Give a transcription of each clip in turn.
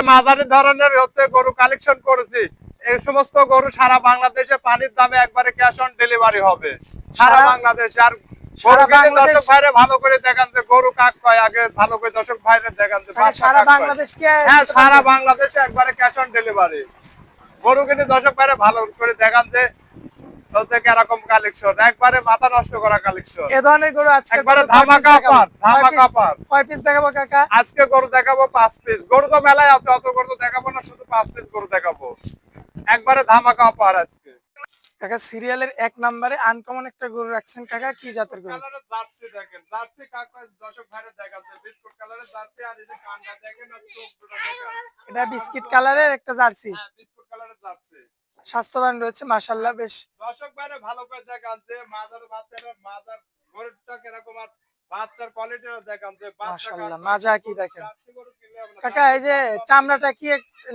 মাঝারি ধরনের হচ্ছে গরু কালেকশন করেছি। এই সমস্ত গরু সারা বাংলাদেশে পানির দামে একবারে ক্যাশ অন ডেলিভারি হবে। সারা বাংলাদেশে। আর বাংলাদেশ- ভালো করে দেখান যে গরু কাক কয় আগে ভালো করে দর্শক ভাইরে দেখান যে সারা কাক বাংলাদেশকে হ্যাঁ সারা বাংলাদেশে একবারে ক্যাশ অন ডেলিভারি গরু কিনে দর্শক ভাইরে ভালো করে দেখান যে হচ্ছে কীরকম কালেকশন একবারে মাথা নষ্ট করা কালেকশন এ ধরনের গরু আজকে একবারে কত- কয় piece ধামাকা অফার, ধামাকা অফার। কয় পিস দেখাবো কাকা? আজকে গরু দেখাবো পাঁচ পিস গরু তো মেলায় আছে অত গরু দেখাবো না শুধু পাঁচ পিস গরু দেখাবো। একবারে ধামাকা অফার আজকে। কাকা সিরিয়ালের এক নম্বরে আনকমন একটা গরু রাখছেন কাকা কি জাতের গরু? জার্সি দেখেন। জার্সি কাকা দর্শক ভাইরে দেখাচ্ছে বিস্কুট কালারের জার্সি আর এই যে কানটা দেখেন আর চোখ দুটো দেখেন। এটা বিস্কিট কালারের একটা জার্সি হ্যাঁ বিস্কুট কালারের জার্সি স্বাস্থ্যবান রয়েছে মাশাল্লাহ বেশ। দর্শক ভাইরে ভালো করে দেখান যে মাদার বাচ্চাটা মাদার গরুটা কীরকম আর বাচ্চার কোয়ালিটিটা দেখান যে মাশাআল্লাহ, মাজা কি দেখেন। কাকা এই যে চামড়াটা কি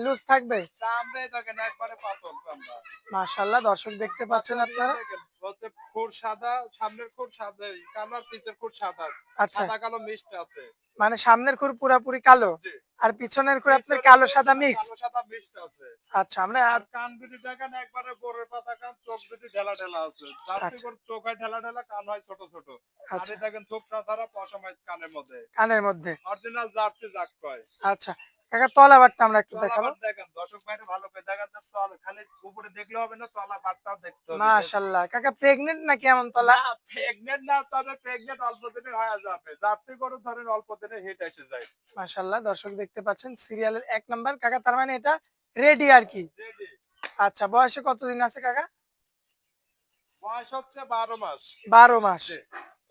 লুজ থাকবে? চামড়াই দেখেন একবারে পাতল চামড়া। মাশাল্লাহ দর্শক দেখতে পাচ্ছেন আপনারা? বলতে খুর সাদা সামনের খুর সাদা কালার পিছের খুর সাদা। আচ্ছা। সাদা কালো মিক্সড আছে। মানে সামনের খুর পুরাপুরি কালো? জি। আর পিছনের করে আপনার কালো সাদা মিক্স সাদা মিক্সড আছে। আচ্ছা আমরা আর কান দুটি দেখেন একবারে বোরের পাতা কান চোখ দুটি ঢেলা ঢেলা আছে। আচ্ছা। চোখ ঢেলা ঢেলা কান হয় ছোট ছোট। আচ্ছা। দেখেন থোপটা ধরা পশমাই কানের মধ্যে। কানের মধ্যে। অরিজিনাল জার্সি জাক কয়। আচ্ছা কাকা তলাবারটা আমরা একটু দেখাবো। দেখেন দর্শক ভাইরে ভালো করে দেখেন তো তল খালি উপরে দেখলে হবে না তলা বারটাও দেখতে হবে। মাশাল্লাহ কাকা প্রেগনেন্ট নাকি এমন তলা? প্রেগনেন্ট না তবে প্রেগনেন্ট অল্প দিনে হয়ে যাবে। জার্সি গরু ধরেন অল্প দিনে হিট এসে যায়। মাশাল্লাহ দর্শক দেখতে পাচ্ছেন সিরিয়ালের এক নাম্বার। কাকা তার মানে এটা রেডি আর কি? রেডি আচ্ছা বয়সে কতদিন আছে কাকা? বয়স হচ্ছে বারো মাস। বারো মাস।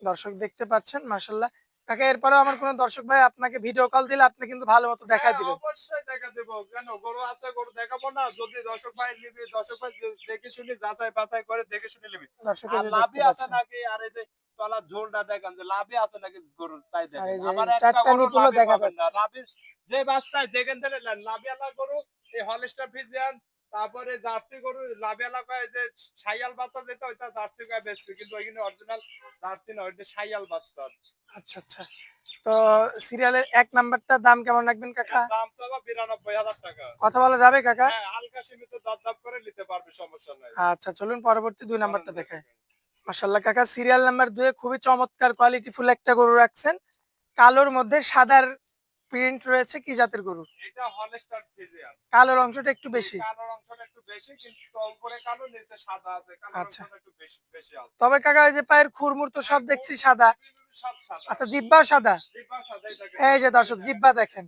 দর্শক দেখতে পাচ্ছেন মাশাল্লাহ কাকা এরপরেও আমার কোনো দর্শক ভাই আপনাকে ভিডিও কল দিলে আপনি কিন্তু ভালো মতো দেখা হ্যাঁ, দিবেন। অবশ্যই দেখা দেবো। কেন? গরু আছে গরু দেখাবো না। যদি দর্শক ভাই নিবি দর্শক ভাই দেখে শুনি যাচাই বাছাই করে দেখে শুনে নিবি। যে লাভই আছে নাকি? আর এই যে তলার ঝোলটা দেখেন যে লাভই আছে নাকি গরুর তাই দেখেন। এই একটা গরুর দেখা পাবেন না। লাভই যে বাচ্চায় দেখেন নেন লাভিয়ালা গরু এই হলিস্টার ফিজিয়ান তারপরে জার্সি গরু লাভিয়ালা কয় যে সাইয়াল বাচ্চা যেটা ওইটা জার্সি কয় বেশি কিন্তু ওইখানে অরিজিনাল জার্সি না ওইটা সাইয়াল বাচ্চা। আচ্ছা আচ্ছা। তো সিরিয়ালের এক নাম্বারটার দাম কেমন রাখবেন কাকা? দাম তো বিরানব্বই হাজার টাকা। কথা বলা যাবে কাকা? হ্যাঁ হালকা সীমিত দরদাম করে নিতে পারবে সমস্যা নাই। আচ্ছা চলুন পরবর্তী দুই নাম্বারটা দেখাই মাশাল্লাহ কাকা সিরিয়াল নাম্বার দুয়ে খুবই চমৎকার কোয়ালিটি ফুল একটা গরু রাখছেন। কালোর মধ্যে সাদার প্রিন্ট রয়েছে কি জাতের গরু? এটা হলিস্টার ফিজিয়ান কালোর অংশটা একটু বেশি। কালোর অংশটা একটু বেশি কিন্তু উপরে কালো নিচে সাদা আছে। কালোর আচ্ছা। অংশটা একটু বেশি বেশি আছে। তবে কাকা ওই যে পায়ের খুরমুর তো সব দেখছি সাদা। আচ্ছা সাদা? জিব্বা থাকে। এই যে দর্শক, জিব্বা দেখেন।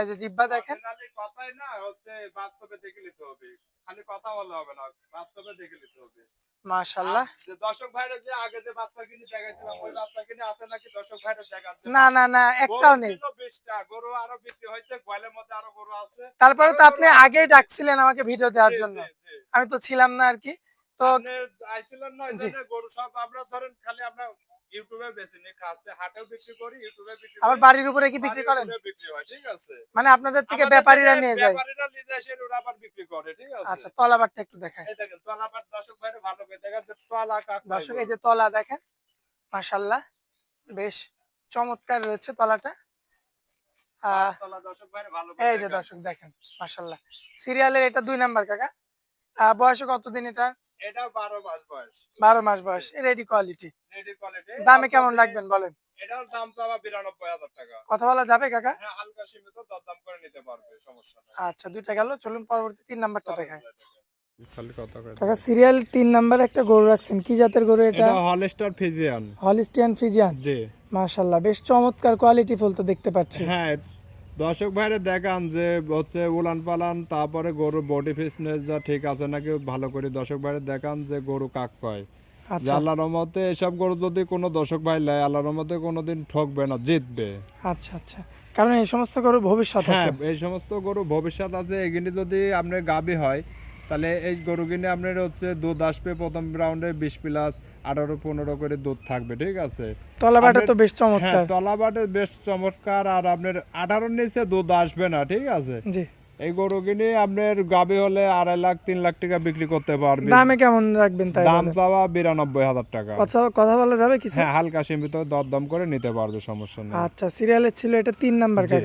এই যে জিব্বা দেখেন। কথাই না হচ্ছে বাস্তবে দেখে নিতে হবে। খালি কথা বললে হবে না বাস্তবে দেখে নিতে হবে। মাশাল্লাহ দর্শক ভাইরা যে আগে যে বাচ্চা কিনে দেখাইছিলাম ওই বাচ্চা কিনে আছে নাকি দর্শক ভাইরা দেখাচ্ছে? না না না একটাও নেই। বিশটা গরু আরও বিক্রি গোয়ালের মধ্যে আরও গরু আছে। তারপরে তো আপনি আগেই ডাকছিলেন আমাকে ভিডিও দেওয়ার জন্য। আমি তো ছিলাম না আর কি। তো আইছিলেন না গরু সব আমরা ধরেন খালি আমরা ইউটিউবে বেশি নি খাচ্ছে হাটেও বিক্রি করি ইউটিউবে বিক্রি আবার বাড়ির উপরে কি বিক্রি করেন? বিক্রি হয় ঠিক আছে। মানে আপনাদের থেকে ব্যাপারীরা নিয়ে যায়। ব্যাপারীরা নিয়ে যায় সেটা ওরা আবার বিক্রি করে ঠিক আছে। আচ্ছা তলাবারটা একটু দেখায় এই দেখেন তলাপাট দর্শক ভাইরা ভালো করে দেখেন যে তলা কাক দর্শক এই যে তলা দেখেন মাশাল্লাহ বেশ চমৎকার রয়েছে তলাটা। এই যে দর্শক দেখেন মাশাল্লাহ সিরিয়ালের এটা দুই নাম্বার কাকা। আহ, বয়সে কতদিন এটা? এটা 12 মাস বয়স। বারো মাস বয়স। রেডি কোয়ালিটি রেডি কোয়ালিটি দামে কেমন রাখবেন বলেন? এটার দাম তো আবার 92000 টাকা। কথা বলা যাবে কাকা? হ্যাঁ হালকা সীমিত দরদাম করে নিতে পারবে সমস্যা নাই। আচ্ছা দুইটা গেল চলুন পরবর্তী তিন নাম্বারটা কাকা সিরিয়াল তিন নাম্বার একটা গরু রাখছেন। কি জাতের গরু এটা? এটা হলস্টার ফিজিয়ান। হলিস্টিয়ান জি। বেশ চমৎকার কোয়ালিটি ফুল তো দেখতে পাচ্ছি। হ্যাঁ দর্শক ভাইরে দেখান যে হচ্ছে উলান পালান তারপরে গরু বডি ফিটনেস যা ঠিক আছে নাকি ভালো করে দর্শক ভাইরে দেখান যে গরু কাক কয়। যে আল্লাহ রহমতে এসব গরু যদি কোনো দর্শক ভাই লেয় আল্লাহ রহমতে কোনোদিন ঠকবে না জিতবে। আচ্ছা আচ্ছা। কারণ এই সমস্ত গরু ভবিষ্যৎ হ্যাঁ এই সমস্ত গরু ভবিষ্যৎ আছে। এগুলি যদি আপনার গাবি হয় তাহলে এই গরু কিনে আপনার হচ্ছে দুধ আসবে প্রথম রাউন্ডে বিশ প্লাস আঠারো পনেরো করে দুধ থাকবে ঠিক আছে? তলাবাটা তো বেশ হ্যাঁ চমৎকার তলাবাটে বেশ চমৎকার আর আপনার আঠারোর নিচে দুধ আসবে না ঠিক আছে? জি। এই গরু কিনে আপনার গাবি হলে আড়াই লাখ তিন লাখ টাকা বিক্রি করতে পারবে দামে কেমন রাখবেন তাই দাম? চাওয়া বিরানব্বই হাজার টাকা। কথা কথা বলা যাবে কিছু? হ্যাঁ হালকা সীমিত দরদাম করে নিতে পারবে সমস্যা নেই। আচ্ছা সিরিয়ালের ছিল এটা তিন নাম্বার জি।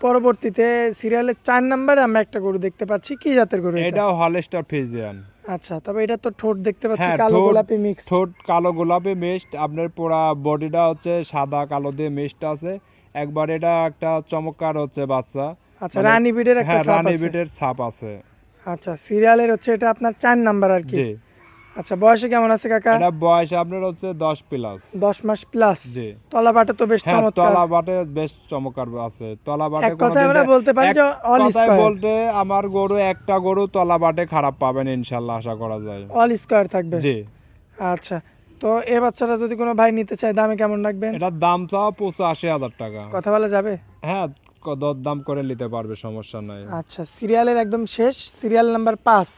পরবর্তীতে সিরিয়ালের চার নাম্বারে আমরা একটা গরু দেখতে পাচ্ছি। কি জাতের গরু এটা? এটাও হলস্টার ফিজিয়ান আচ্ছা তবে এটা তো ঠোঁট দেখতে পাচ্ছি হ্যাঁ, কালো গোলাপি মিক্স ঠোঁট কালো গোলাপি মিক্সড আপনার পুরা বডিটা হচ্ছে সাদা কালো দিয়ে মিক্সড আছে। একবার এটা একটা চমৎকার হচ্ছে বাচ্চা। আচ্ছা মানে- রানী বিটের একটা হ্যাঁ ছাপ রানী আছে। বিটের ছাপ আছে। আচ্ছা সিরিয়ালের হচ্ছে এটা আপনার চার নাম্বার আর কি। আচ্ছা বয়সে কেমন আছে কাকা? এটা বয়স আপনার হচ্ছে দশ প্লাস দশ মাস প্লাস জি। তলা বাটা তো বেশ হ্যাঁ চমৎকার। তলা বাটে বেশ চমৎকার আছে। তলা বাটে এক কোনোদিন আমরা বলতে পারি যে অল স্কয়ার বলতে আমার গরু একটা গরু তলা বাটে খারাপ পাবেন ইনশাল্লাহ আশা করা যায়। অল স্কয়ার থাকবে? জি। আচ্ছা তো এ বাচ্চাটা যদি কোনো ভাই নিতে চায় দামে কেমন রাখবেন? এটার দাম চাও পঁচাশি হাজার টাকা। কথা বলা যাবে? হ্যাঁ দরদাম করে নিতে পারবে সমস্যা নাই। আচ্ছা সিরিয়ালের একদম শেষ সিরিয়াল নাম্বার পাঁচ।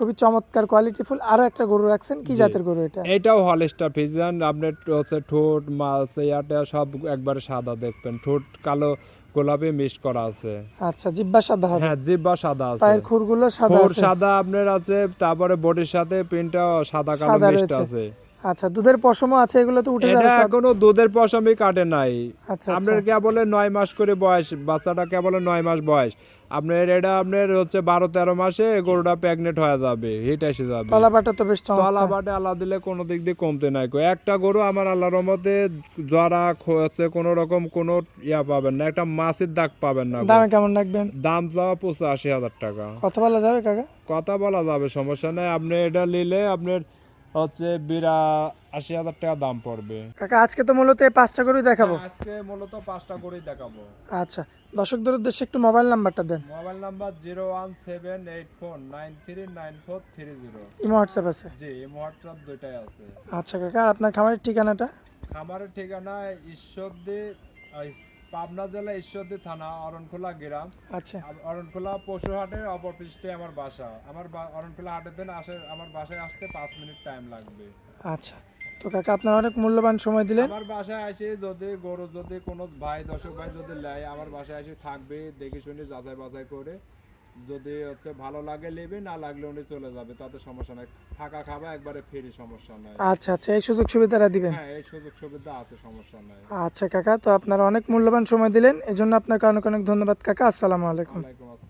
খুবই চমৎকার কোয়ালিটিফুল আরও একটা গরু রাখছেন? কি জাতের গরু এটা? এটাও হলস্টার ফিজিয়ান আপনার হচ্ছে ঠোঁট মাছ ইয়াটা সব একবারে সাদা দেখবেন। ঠোঁট কালো গোলাপি মিক্স করা আছে। আচ্ছা জিব্বা সাদা হবে? হ্যাঁ জিব্বা সাদা আছে। পায়ের খুরগুলো সাদা খুর আছে? সাদা আপনার আছে তারপরে বডির সাথে প্রিন্টটাও সাদা কালো মিক্সড আছে। আচ্ছা দুধের পশমও আছে এগুলো তো উঠে যাবে সব? এখনও দুধের পশমি কাটে নাই। আচ্ছা আচ্ছা। আপনার কেবল নয় মাস করে বয়স বাচ্চাটা কেবল নয় মাস বয়স। আপনার এটা আপনার হচ্ছে বারো তেরো মাসে গরুটা প্রেগনেন্ট হয়ে যাবে হিট এসে যাবে। তলা বাটা তো বেশ তলা চমৎকার আল্লাহ দিলে কোনো দিক দিয়ে কমতে নাই একটা গরু আমার আল্লাহর রহমতে জরা হচ্ছে কোনো রকম কোনো ইয়া পাবেন না একটা মাছের দাগ পাবেন না। দামে কেমন রাখবেন? দাম চাওয়া পঁচাশি হাজার টাকা। কথা বলা যাবে কাকা? কথা বলা যাবে সমস্যা নাই। আপনি এটা নিলে আপনার হচ্ছে বিরা আশি হাজার টাকা দাম পড়বে। কাকা আজকে তো মূলত পাঁচটা গরুই দেখাবো। আজকে মূলত পাঁচটা গরুই দেখাবো। আচ্ছা দর্শকদের উদ্দেশ্যে একটু মোবাইল নাম্বারটা দেন। Mobile number zero one seven eight four nine three nine four three zero. Imo WhatsApp আছে? জি এই হোয়াটসঅ্যাপ দুইটাই আছে। আচ্ছা কাকা আপনার খামারের ঠিকানাটা? খামারের ঠিকানা ঈশ্বরদী পাবনা জেলা ঈশ্বরদী থানা অরণখোলা গ্রাম। আচ্ছা। অরণখোলা পশুহাটের অপর পৃষ্ঠে আমার বাসা। আমার অরণখোলা হাটের দিন আসে আমার বাসায় আসতে পাঁচ মিনিট টাইম লাগবে। আচ্ছা। তো কাকা আপনার অনেক মূল্যবান সময় দিলেন। আমার বাসায় আসে যদি গরু যদি কোনো ভাই দর্শক ভাই যদি নেয় আমার বাসায় এসে থাকবে দেখে শুনে যাচাই বাছাই করে। যদি হচ্ছে ভালো লাগে নেবে না লাগলে উনি চলে যাবে তাতে সমস্যা নাই। থাকা খাওয়া একবারে ফ্রি সমস্যা নাই। আচ্ছা আচ্ছা এই সুযোগ সুবিধাটা দিবেন? হ্যাঁ এই সুযোগ সুবিধা আছে সমস্যা নাই। আচ্ছা কাকা তো আপনারা অনেক মূল্যবান সময় দিলেন এজন্য আপনাকে অনেক অনেক ধন্যবাদ কাকা। আসসালামু আলাইকুম। ওয়ালাইকুম আসসালাম।